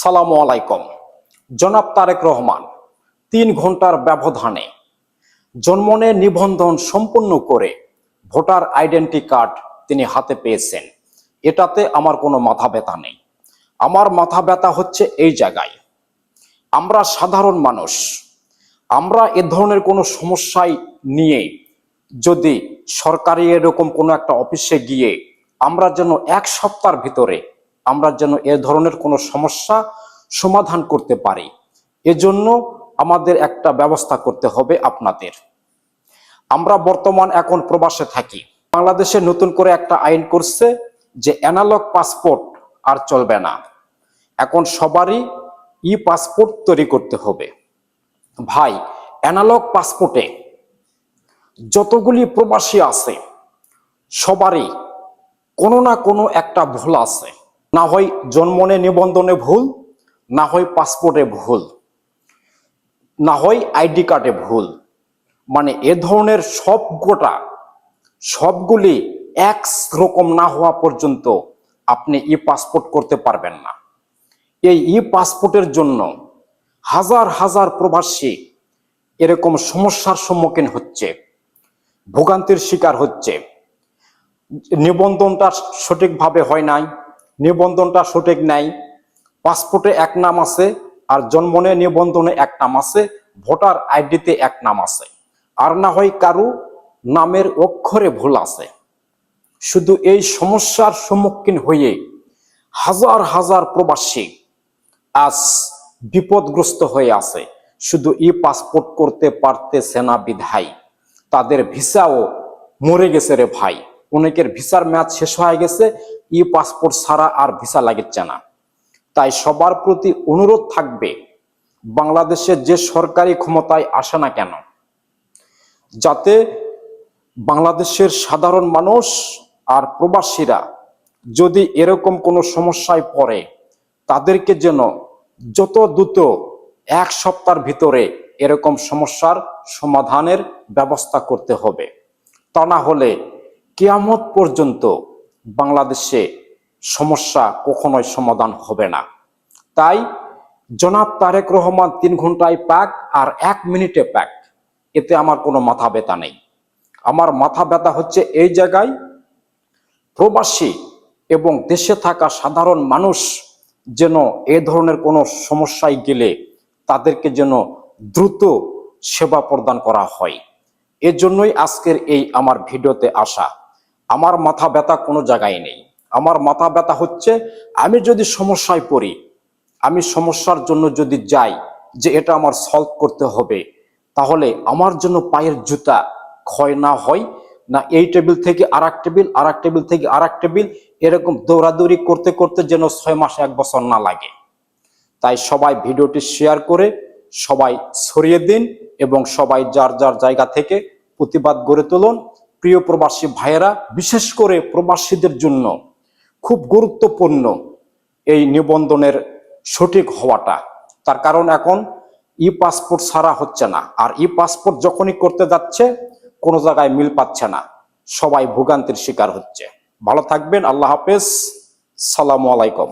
সালামু আলাইকুম। জনাব তারেক রহমান, তিন ঘণ্টার ব্যবধানে জন্মনে নিবন্ধন সম্পূর্ণ করে ভোটার আইডেন্টি কার্ড তিনি হাতে পেয়েছেন। এটাতে আমার কোনো মাথা ব্যথা নেই। আমার মাথা ব্যথা হচ্ছে এই জায়গায়। আমরা সাধারণ মানুষ, আমরা এ ধরনের কোনো সমস্যায় নিয়ে যদি সরকারি এরকম কোনো একটা অফিসে গিয়ে আমরা যেন এক সপ্তাহের ভিতরে আমরা যেন এ ধরনের কোনো সমস্যা সমাধান করতে পারি। এজন্য আমাদের একটা ব্যবস্থা করতে হবে আপনাদের। আমরা বর্তমান এখন প্রবাসে থাকি। বাংলাদেশে নতুন করে একটা আইন করছে যে অ্যানালগ পাসপোর্ট আর চলবে না। এখন সবারই ই পাসপোর্ট তৈরি করতে হবে। ভাই, অ্যানালগ পাসপোর্টে যতগুলি প্রবাসী আছে, সবারই কোনো না কোনো একটা ভুল আছে। না হয় জন্মনে নিবন্ধনে ভুল, না হয় পাসপোর্টে ভুল, না হয় আইডি কার্ডে ভুল। মানে এ ধরনের সব গোটা, সবগুলি এক রকম না হওয়া পর্যন্ত আপনি ই পাসপোর্ট করতে পারবেন না। এই ই পাসপোর্টের জন্য হাজার হাজার প্রবাসী এরকম সমস্যার সম্মুখীন হচ্ছে, ভোগান্তির শিকার হচ্ছে। নিবন্ধনটা সঠিকভাবে হয় নাই নিবন্ধনটা সঠিক নাই, পাসপোর্টে এক নাম আছে আর জন্মনে নিবন্ধনে এক নাম আছে, ভোটার আইডিতে এক নাম আছে। আর না হয় কারু নামের অক্ষরে ভুল আছে। শুধু এই সমস্যার সম্মুখীন হয়ে হাজার হাজার প্রবাসী আজ বিপদগ্রস্ত হয়ে আছে। শুধু ই পাসপোর্ট করতে পারতেছে না বিধায়। তাদের ভিসাও মরে গেছে রে ভাই। অনেকের ভিসার ম্যাচ শেষ হয়ে গেছে, ই পাসপোর্ট ছাড়া আর ভিসা লাগছে না। তাই সবার প্রতি অনুরোধ থাকবে বাংলাদেশের যে সরকারি ক্ষমতায় আসে না কেন? যাতে বাংলাদেশের সাধারণ মানুষ আর প্রবাসীরা যদি এরকম কোনো সমস্যায় পড়ে, তাদেরকে যেন যত দ্রুত এক সপ্তাহের ভিতরে এরকম সমস্যার সমাধানের ব্যবস্থা করতে হবে। তা না হলে কেয়ামত পর্যন্ত বাংলাদেশে সমস্যা কখনোই সমাধান হবে না। তাই জনাব তারেক রহমান তিন ঘন্টায় প্যাক আর এক মিনিটে প্যাক এতে আমার কোনো মাথা ব্যথা নেই। আমার মাথা ব্যথা হচ্ছে এই জায়গায় প্রবাসী এবং দেশে থাকা সাধারণ মানুষ যেন এ ধরনের কোনো সমস্যায় গেলে তাদেরকে যেন দ্রুত সেবা প্রদান করা হয়। এজন্যই আজকের এই আমার ভিডিওতে আসা। আমার মাথা ব্যথা কোনো জায়গায় নেই। আমার মাথা ব্যথা হচ্ছে আমি যদি সমস্যায় পড়ি, আমি সমস্যার জন্য যদি যাই যে এটা আমার সলভ করতে হবে, তাহলে আমার জন্য পায়ের জুতা ক্ষয় না হয়, না এই টেবিল থেকে আর টেবিল আর এক টেবিল থেকে আর টেবিল, এরকম দৌড়াদৌড়ি করতে করতে যেন ছয় মাস এক বছর না লাগে। তাই সবাই ভিডিওটি শেয়ার করে সবাই ছড়িয়ে দিন এবং সবাই যার যার জায়গা থেকে প্রতিবাদ গড়ে তুলুন। প্রিয় প্রবাসী ভাইয়েরা, বিশেষ করে প্রবাসীদের জন্য খুব গুরুত্বপূর্ণ এই নিবন্ধনের সঠিক হওয়াটা। তার কারণ এখন ই পাসপোর্ট ছাড়া হচ্ছে না। আর ই পাসপোর্ট যখনই করতে যাচ্ছে, কোনো জায়গায় মিল পাচ্ছে না। সবাই ভোগান্তির শিকার হচ্ছে। ভালো থাকবেন, আল্লাহ হাফেজ। সালামু আলাইকুম।